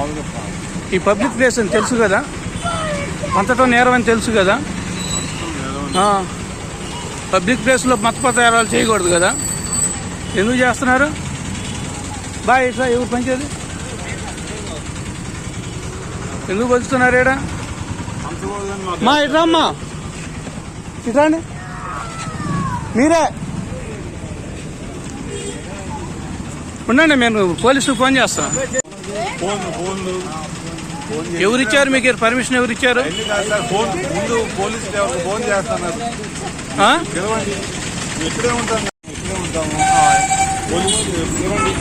మామూలుగా ఈ public place అని తెలుసు కదా? అంతటా నేరం అని తెలుసు కదా? పబ్లిక్ ప్లేస్లో మతపతారాలు చేయకూడదు కదా? ఎందుకు చేస్తున్నారు? బాయ్ ఇట్లా ఎవరు పనిచేది? ఎందుకు పంచుతున్నారు ఈడ? మా ఇట్రా అమ్మా ఇట్రా అండి మీరే. ఉండండి నేను పోలీసులు ఫోన్ చేస్తాను ఫోన్ ఫోన్లు ఎవరు ఇచ్చారు మీకు? పర్మిషన్ ఎవరు ఇచ్చారు ఎన్ని కాదు సార్ ఫోన్. ముందు పోలీసులు ఎవరికి ఫోన్ చేస్తున్నారు. ఆ? పిలవండి. ఇక్కడే ఉంటాం ఇక్కడే ఉంటాము. పోలీసు పిలవండి.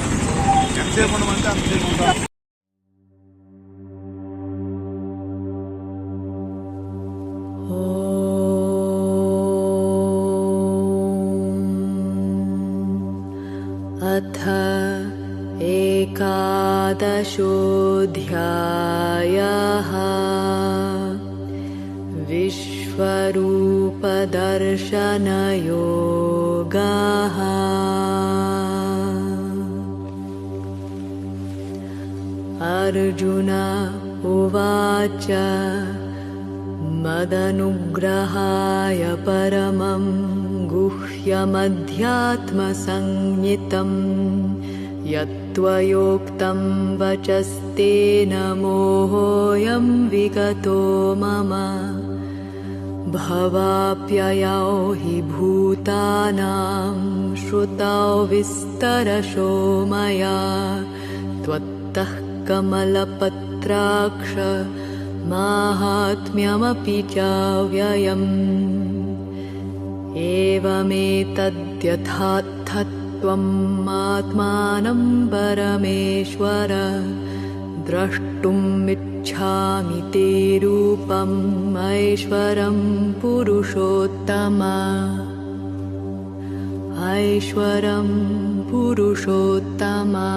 ఎంతసేపు ఉండమంటే అంతసేపు ఉంటాం. अथ एकादशोऽध्यायः। विश्वरूपदर्शनयोगः। अर्जुन उवाच मदनुग्रहाय परमं गुह्यमध्यात्मसंज्ञितम् यत्त्वयोक्तं वचस्तेन मोहोऽयं विगतो मम। भवाप्ययौ हि भूतानां श्रुतौ विस्तरशो मया। त्वत्तः कमलपत्राक्ष माहात्म्यमपि चाव्ययम् एवमेतद्यथात्थत्वम् आत्मानं परमेश्वर द्रष्टुमिच्छामि ते रूपम् ऐश्वरं पुरुषोत्तम। ऐश्वरं पुरुषोत्तमा